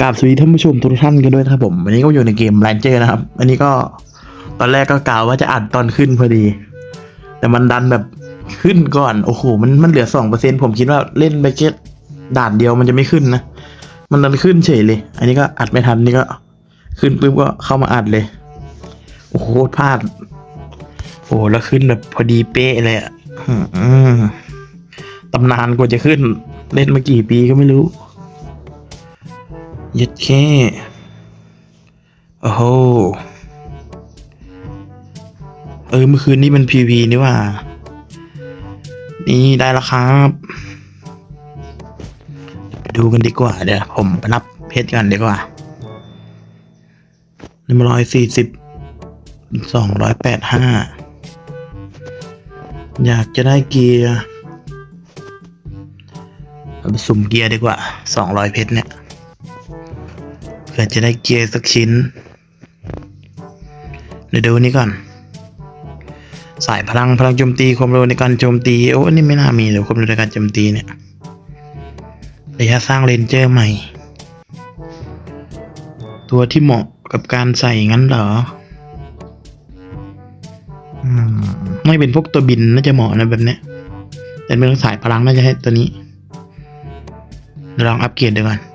กราบสวัสดีท่านผู้ชมทุกท่านกันด้วยนะครับผม วันนี้ก็อยู่ในเกมแรนเจอร์นะครับ อันนี้ก็ตอนแรกก็กล่าวว่าจะอัดตอนขึ้นพอดี แต่มันดันแบบขึ้นก่อน โอ้โห มันมันเหลือสองเปอร์เซ็นผมคิดว่าเล่นไปแค่ด่านเดียวมันจะไม่ขึ้นนะ มันดันขึ้นเฉยเลย อันนี้ก็อัดไม่ทันนี่ก็ ขึ้นปุ๊บก็เข้ามาอัดเลย โอ้โหพลาด โอ้แล้วขึ้นแบบพอดีเป๊ะเลยอะอืมตำนานกว่าจะขึ้น เล่นมากี่ปีก็ไม่รู้ ยัดแค่โอ้โห เออ เมื่อคืนนี้มันพีวีนี่ว่า นี่ได้แล้วครับ ดูกันดีกว่า เดี๋ยวผมไปนับเพชรกันดีกว่าหนึ่งร้อยสี่สิบสองร้อยแปดห้า อยากจะได้เกียร์ไปสุ่มเกียร์ดีกว่าสองร้อยเพชรเนี่ย พื่อจะได้เกียร์สักชิ้น เดี๋ยวดูนี้ก่อน สายพลังพลังโจมตีความเร็วในการโจมตีโอ้นนี้ไม่น่ามีเลยความเร็วในการโจมตีเนี่ยระยะสร้างเลนเจอร์ใหม่ ตัวที่เหมาะกับการใส่งั้นเหรอไม่เป็นพวกตัวบินน่าจะเหมาะนะแบบเนี้ยแต่เป็นสายพลังน่าจะให้ตัวนี้ลองอัปเกรดดูก่อน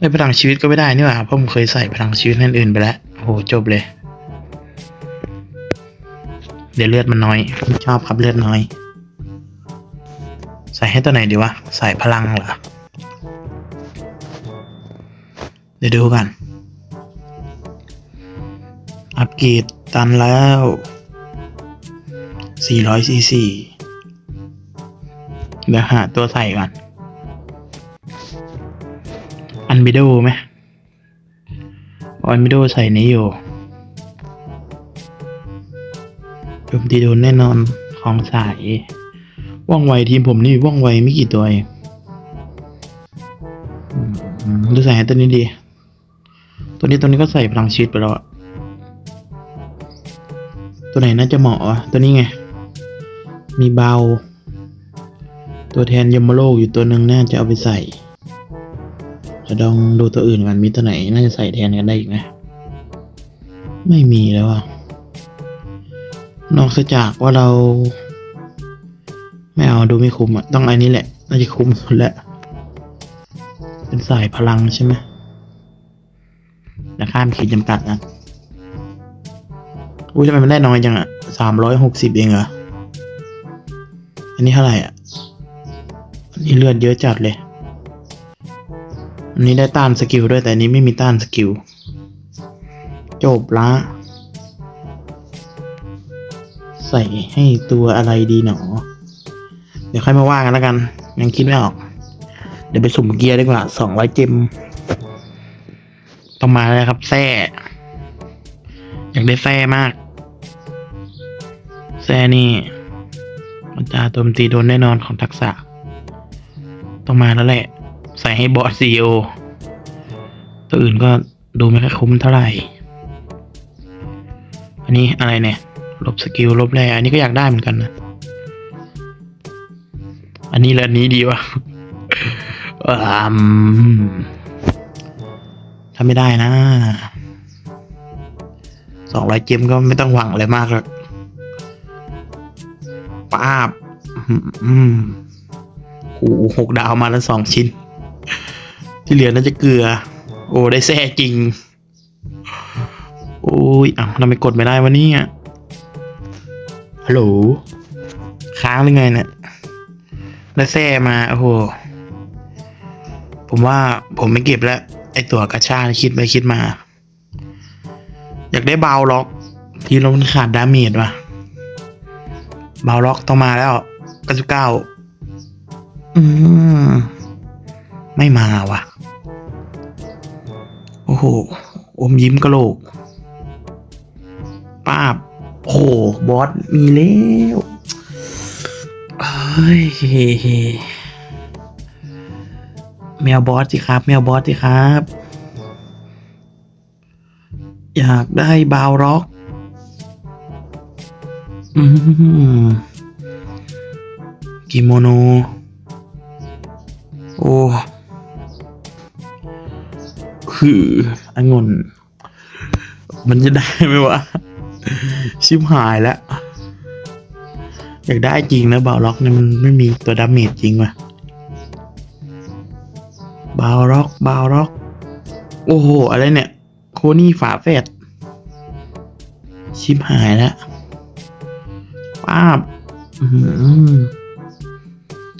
ได้พลังชีวิตก็ไม่ได้นี่หว่าเพราะผมเคยใส่พลังชีวิตนั่นอื่นไปแล้วโอ้โหจบเลย เดี๋ยวเลือดมันน้อยผมชอบครับเลือดน้อย ใส่ให้ตัวไหนดีวะใส่พลังเหรอเดี๋ยวดูกัน อัปเกรดตันแล้ว 400ซีซีเดี๋ยวหาตัวใส่ก่อน อันบิโดไหมอันบิโดใส่นี้อยู่โจมตีโดนแน่นอนของสายว่องไวทีมผมนี่ว่องไวไม่กี่ตัวเองดูใส่ตัวนี้ดี ตัวนี้ตัวนี้ก็ใส่พลังชีตไปแล้วตัวไหนน่าจะเหมาะวะตัวนี้ไง มีเบา ตัวแทนยมโลกอยู่ตัวหนึ่งน่าจะเอาไปใส่ จะลองดูตัวอื่นกันมีตัวไหน น่าจะใส่แทนกันได้อีกไหมไม่มีแล้วอะนอกจากว่าเรา ไม่เอาดูไม่คุ้มอะต้องอันนี้แหละ น่าจะคุ้มสุดแหละเป็นสายพลังใช่ไหมแล้วข้ามขีดจำกัดนะอุ้ยทำไมมันได้น้อยจังอะสามร้อยหกสิบเองเหรอ อันนี้เท่าไหร่อะ อันนี้เลือดเยอะจัดเลย อันนี้ได้ต้านสกิลด้วยแต่อันนี้ไม่มีต้านสกิล จบละ ใส่ให้ตัวอะไรดีหนอ เดี๋ยวค่อยมาว่ากันแล้วกัน ยังคิดไม่ออก เดี๋ยวไปสุ่มเกียร์ดีกว่าสองร้อยเจมต้องมาแล้วครับแซ่อยากได้แซ่มาก แซ่นี่มันจะโจมตีโดนแน่นอนของทักษะ ต้องมาแล้วแหละ ใส่ให้บอสซีโอตัวอื่นก็ดูไม่ค่อยคุ้มเท่าไหร่ อันนี้อะไรเนี่ย ลบสกิลลบแร่อันนี้ก็อยากได้เหมือนกันนะ อันนี้และนนี้ดีวะอืมถ้าไม่ได้นะ สองร้อยเจมก็ไม่ต้องหวังอะไรมากหรอกป้าบ อืมโอ้โหหกดาวมาแล้วสองชิ้น ที่เหลือน่าจะเกลือ โอ้ได้แซ่จริง โอ้ยอ้าวทำไมกดไม่ได้วะเนี่ยฮัลโหลค้างหรือไงเนี่ยได้แซ่มาโอ้โหผมว่าผมไม่เก็บแล้ว ไอตัวกระชาคิดไปคิดมา อยากได้เบาล็อก ทีเรามันขาดดาเมจว่ะเบาล็อกต้องมาแล้ว99อืมไม่มาว่ะ โอ้โห อมยิ้มกระโหลกป้าบโอ้โห บอส มีแล้วเฮ้ยแมวบอสสิครับ แมวบอสสิครับ อยากได้บาวร็อกอืมกิโมโน โอ้ คือองุ่นมันจะได้ไหมวะ ชิบหายแล้ว อยากได้จริงนะบาล็อกเนี่ยมันไม่มีตัวดาเมจจริงว่ะบาล็อกบาล็อก โอ้โห อะไรเนี่ย โคนี่ฝาแฝดชิบหายแล้วป้าบ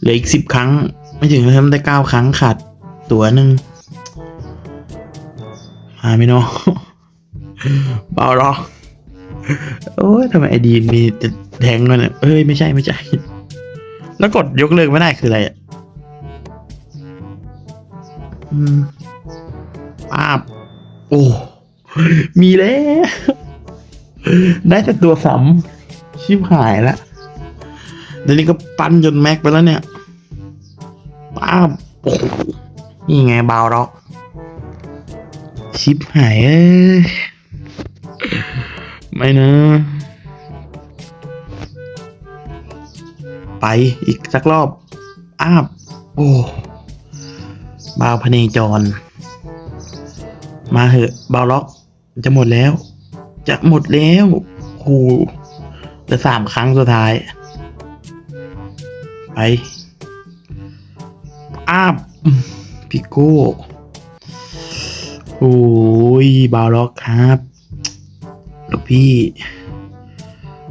เหลืออีกสิบครั้ง ไม่ถึงทำได้เก้าครั้งขาดตัวหนึ่ง มาไม่น้องเบาหรอกโอ้ยทำไมไอดีมีแต่แทงกันเนี่ยเอ้ยไม่ใช่ไม่ใช่ แล้วกดยกเลิกไม่ได้คืออะไรอะอืมป้าบโอ้ มีแล้ว ได้แต่ตัวสำชิบหายแล้วเดี๋ยวนี้ก็ปั้นจนแม็กไปแล้วเนี่ยป้าบโอ้นี่ไงบาวร็อก ชิบหายเอ้ยไม่นะ ไปอีกสักรอบอ้าบ โอ้บาวพเนจร มาเหอะบาวล็อก จะหมดแล้ว จะหมดแล้วโอ้เหลือสามครั้งสุดท้าย ไปอ้าบ พิโก้ โอ้ยบาวล็อกครับลูกพี่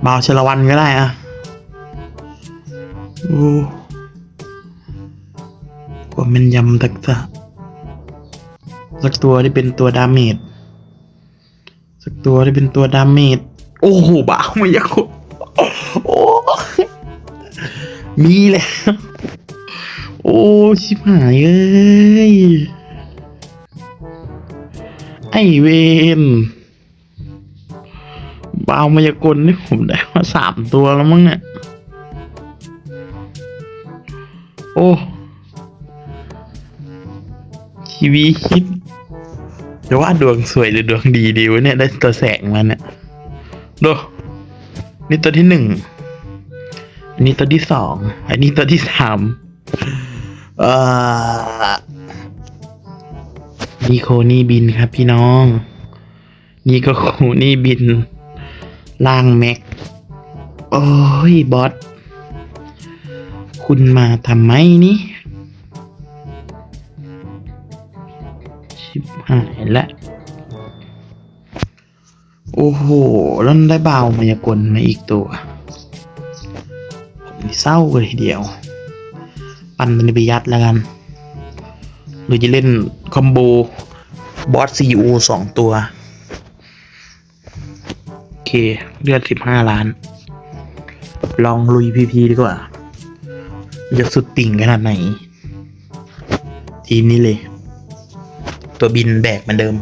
บาวชลวันก็ได้อะโอ้ความแม่นยำทักษะสักตัวที่เป็นตัวดาเมจสักตัวที่เป็นตัวดาเมจโอ้โหบ้าวมายากลโอ้มีแล้ว โอ้ ชิบหายเอ้ย ไอเวนบาวมายากลนี่ผมได้มาสามตัวแล้วมั้งเนี่ย โอ้ชีวิตจะว่าดวงสวยหรือดวงดีดีวะเนี่ย ได้ตัวแสงมาเนี่ยดูนี่ตัวที่หนึ่งอันนี้ตัวที่สอง อันนี้ตัวที่สามเอ่อ นี่โคนี่บินครับพี่น้อง นี่ก็โคนี่บิน ล่างแม็ก โอ้ยบอส คุณมาทำไมนี่ ชิบหายละโอ้โห แล้วได้เบามายากลมาอีกตัว ผมเศร้าเลยทีเดียว ปั่นมันไปยัดแล้วกันือจะเล่นคอมโบบอสซีอูสองตัว โอเค เลือดสิบห้าล้าน ลองลุยพีพีดีกว่า จะสุดติ่งขนาดไหน ทีมนี้เลย ตัวบินแบกเหมือนเดิม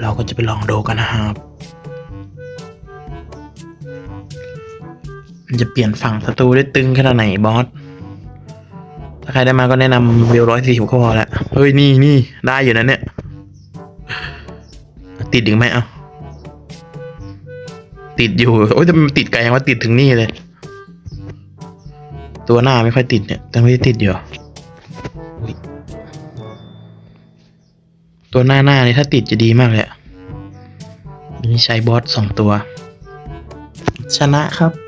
เราก็จะไปลองดูกันนะครับ จะเปลี่ยนฝั่งศัตรูได้ตึงขนาดไหนบอส ถ้าใครได้มาก็แนะนำเวลร้อยสี่สิบก็พอแหละเฮ้ย นี่นี่ได้อยู่นะเนี่ย ติดอีกไหมเอ้า ติดอยู่ โอ้ยแต่มันติดไกลยังว่าติดถึงนี่เลย ตัวหน้าไม่ค่อยติดเนี่ยแต่ไม่ได้ติดอยู่ตัวหน้าหน้านี่ถ้าติดจะดีมากเลยนี่ใช้บอสสองตัว ชนะครับ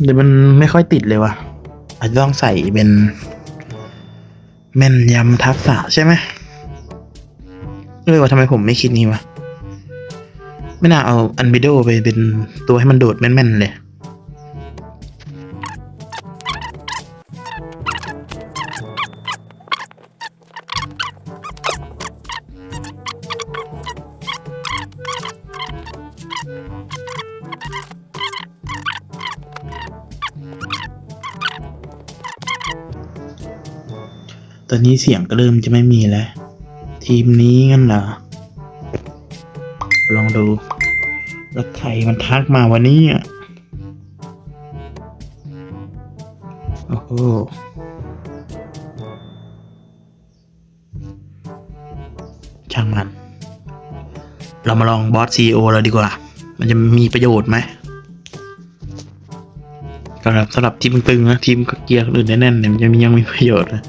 เดี๋ยวมันไม่ค่อยติดเลยว่ะ อาจจะต้องใส่เป็น แม่นยำทักษะใช่ไหมเออว่าทำไมผมไม่คิดนี้วะ ไม่น่าเอาอันบิโดไปเป็นตัวให้มันโดดแม่นๆเลย ตอนนี้เสียงก็เริ่มจะไม่มีแล้ว ทีมนี้งั้นเหรอ ลองดู แล้วใครมันทักมาวันนี้อะโอ้โหช่างมัน เรามาลองบอสซีโอเราดีกว่า มันจะมีประโยชน์ไหมสำหรับสำหรับทีมตึงนะ ทีมเกียร์อื่นแน่นๆเนี่ยมันจะมียังมีประโยชน์นะ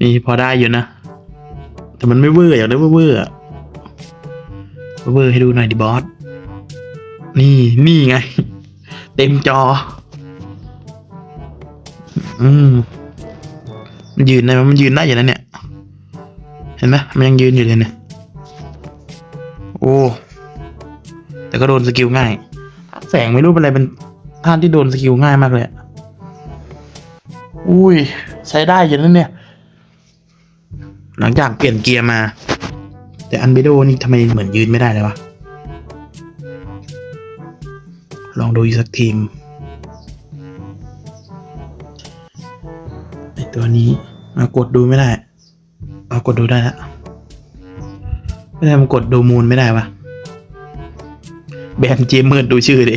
นี่พอได้อยู่นะ แต่มันไม่เวอร์อย่ากได้เวอร์ๆอเวอร์ให้ดูหน่อยดิบอส นี่นี่ไง เต็มจอ อืมมันยืนได้มมันยืนได้อยู่นะเนี่ย เห็นไหมมันยังยืนอยู่เลยเนี่ย โอ้ แต่ก็โดนสกิลง่าย แสงไม่รู้เป็นอะไรเป็นท่านที่โดนสกิลง่ายมากเลยอะ อุ้ย ใช้ได้อยู่นั่นเนี่ย หลังจากเปลี่ยนเกียร์มา แต่อันเบโดนี่ทำไมเหมือนยืนไม่ได้เลยวะ ลองดูอีกสักทีมไอตัวนี้มากดดูไม่ได้เอากดดูได้แล้วไม่ได้มันกดดูมูลไม่ได้วะแบนเจมเมิร์ดดูชื่อดิ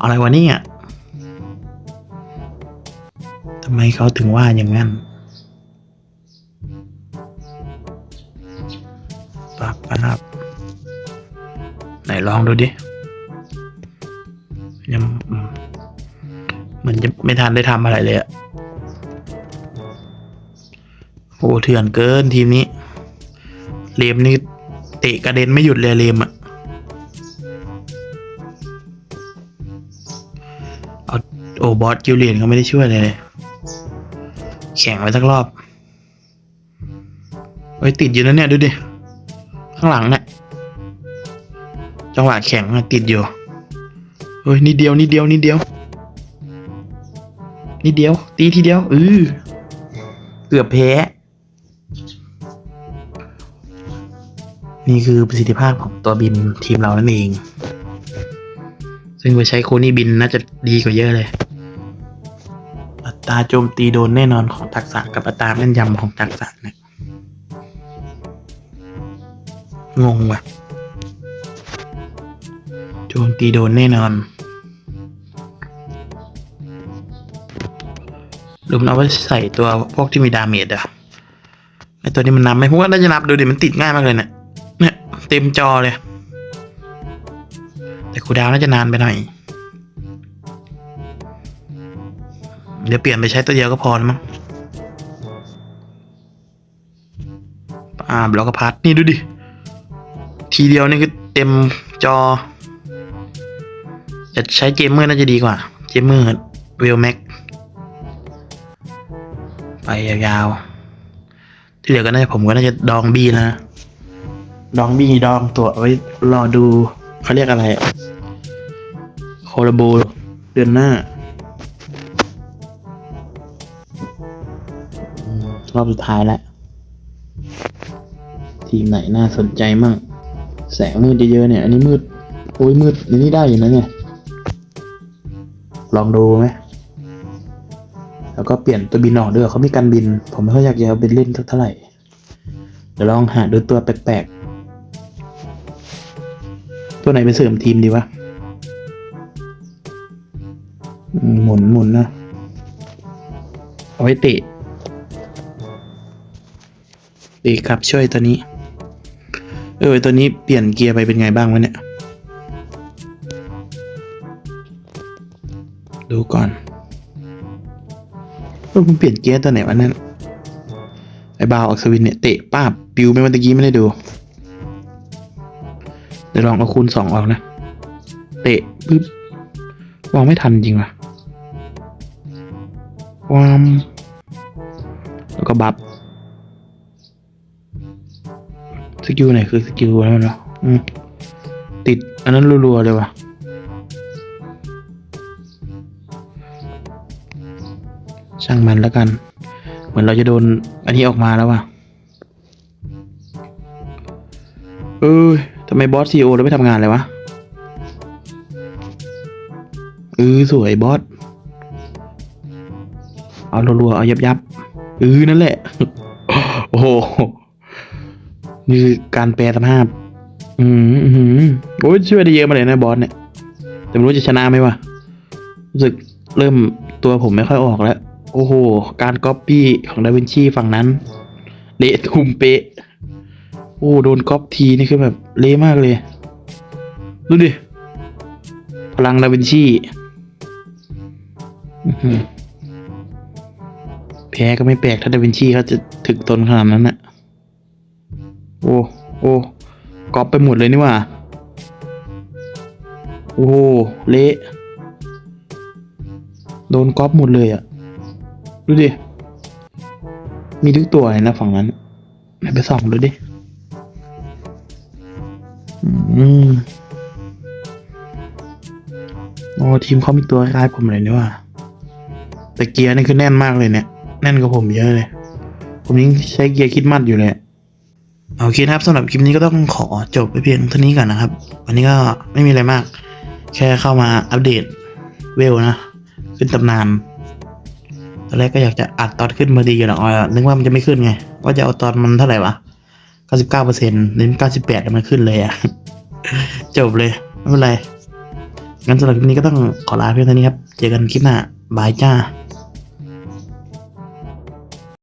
อะไรวะเนี่ยำไมเขาถึงว่าอย่างนั้นปับปับไหนลองดูดิยังเหมือนจะไม่ทันได้ทำอะไรเลยอะโอ้เถื่อนเกินทีมนี้ เลมนี่เตะกระเด็นไม่หยุดเลยเลมอะเอาโอ้บอสกิลเลียนก็ไม่ได้ช่วยเลยเลย แข่งไว้สักรอบเฮ้ยติดอยู่นะเนี่ยดูดิ ข้างหลังเนี่ยจังหวะแข่งติดอยู่เฮ้ยนิดเดียวนิดเดียวนิดเดียวนิดเดียว ตีทีเดียวเออเกือบแพ้นี่คือประสิทธิภาพของตัวบินทีมเรานั่นเอง ซึ่งไปใช้โคนี่บินน่าจะดีกว่าเยอะเลย ตราโจมตีโดนแน่นอนของทักษะกับอัตราแม่นยำของทักษะเนี่ยงงว่ะ โจมตีโดนแน่นอนหรือมันเอาไว้ใส่ตัวพวกที่มีดาเมจอะไอตัวนี้มันนับไหมพวกน่าจะนับดูดิมันติดง่ายมากเลยเนี่ยเนี่ยเต็มจอเลย แต่คูดาวน่าจะนานไปหน่อย เดี๋ยวเปลี่ยนไปใช้ตัวเดียวก็พอมั้งอ่าบล็อกพัดนี่ดูดิ ทีเดียวนี่คือเต็มจอ จะใช้เจมเมอร์น่าจะดีกว่า เจมเมอร์เวลแม็กไปยาวๆ ที่เหลือก็น่าจะผมก็น่าจะดองบีนะ ดองบีดองตัวไว้รอดูเขาเรียกอะไร โคลาโบเดือนหน้า รอบสุดท้ายแล้วทีมไหนน่าสนใจมั่งแสงมืดเยอะๆเนี่ย อันนี้มืด โอ้ยมืดอันนี้ได้อยู่นะเนี่ย ลองดูไหม แล้วก็เปลี่ยนตัวบินออกด้วยเขามีการบิน ผมไม่ค่อยอยากจะเอาไปเล่นเท่าไหร่ เดี๋ยวลองหาดูตัวแปลกๆ ตัวไหนเป็นเสริมทีมดีวะ หมุนหมุนนะ เอาไว้เตะ เตะครับช่วยตัวนี้ เออตัวนี้เปลี่ยนเกียร์ไปเป็นไงบ้างวะเนี่ย ดูก่อนเออผมเปลี่ยนเกียร์ตัวไหนวะนั่นไอ้บาวอักษวินเนี่ยเตะป้าบปิวไปเมื่อกี้ไม่ได้ดูเดี๋ยวลองเอาคูณสองออกนะ เตะปึ๊บวางไม่ทันจริงว่ะวามแล้วก็บัฟ สกิลไหนคือสกิลอะไรเนาะอืมติดอันนั้นรัวๆเลยว่ะช่างมันแล้วกัน เหมือนเราจะโดนอันนี้ออกมาแล้วว่ะเอ้ยทำไมบอสซีโอเราไม่ทำงานเลยวะเออสวยบอส เอารัวๆเอายับยับๆเออนั่นแหละ โอ้โห คือการแปลสภาพ อืมอืมโอ้ยช่วยได้เยอะมาเลยนะบอสเนี่ย แต่ไม่รู้จะชนะไหมวะรู้สึกเริ่มตัวผมไม่ค่อยออกแล้ว โอ้โห การก๊อปปี้ของดาวินชีฝั่งนั้น เละทุ่มเปะ โอ้โดนก๊อปทีนี่คือแบบเละมากเลย ดูดิ พลังดาวินชีอื้อหือแพ้ก็ไม่แปลกถ้าดาวินชีเขาจะถึกตนขนาดนั้นนะ โอ้โอ้ก๊อปไปหมดเลยนี่ว่า โอ้โหเละโดนก๊อปหมดเลยอะดูดิ มีทุกตัวเลยนะฝั่งนั้นไหนไปส่องดูดิอืมโอ้ทีมเขามีตัวคล้ายผมเลยนี่ว่า แต่เกียร์นี่คือแน่นมากเลยเนี่ย แน่นกว่าผมเยอะเลย ผมยังใช้เกียร์คิดมัดอยู่เลย โอเคนะครับสำหรับคลิปนี้ก็ต้องขอจบไปเพียงเท่านี้ก่อนนะครับ วันนี้ก็ไม่มีอะไรมาก แค่เข้ามาอัปเดตเวลนะ ขึ้นตำนานตอนแรกก็อยากจะอัดตอนขึ้นมาดีอยู่หรอกอะนึกว่ามันจะไม่ขึ้นไง ว่าจะเอาตอนมันเท่าไหร่วะ 99เปอร์เซ็นต์เน้น98 มันขึ้นเลยอะจบเลย ไม่เป็นไร งั้นสำหรับคลิปนี้ก็ต้องขอลาเพียงเท่านี้ครับ เจอกันคลิปหน้า บายจ้า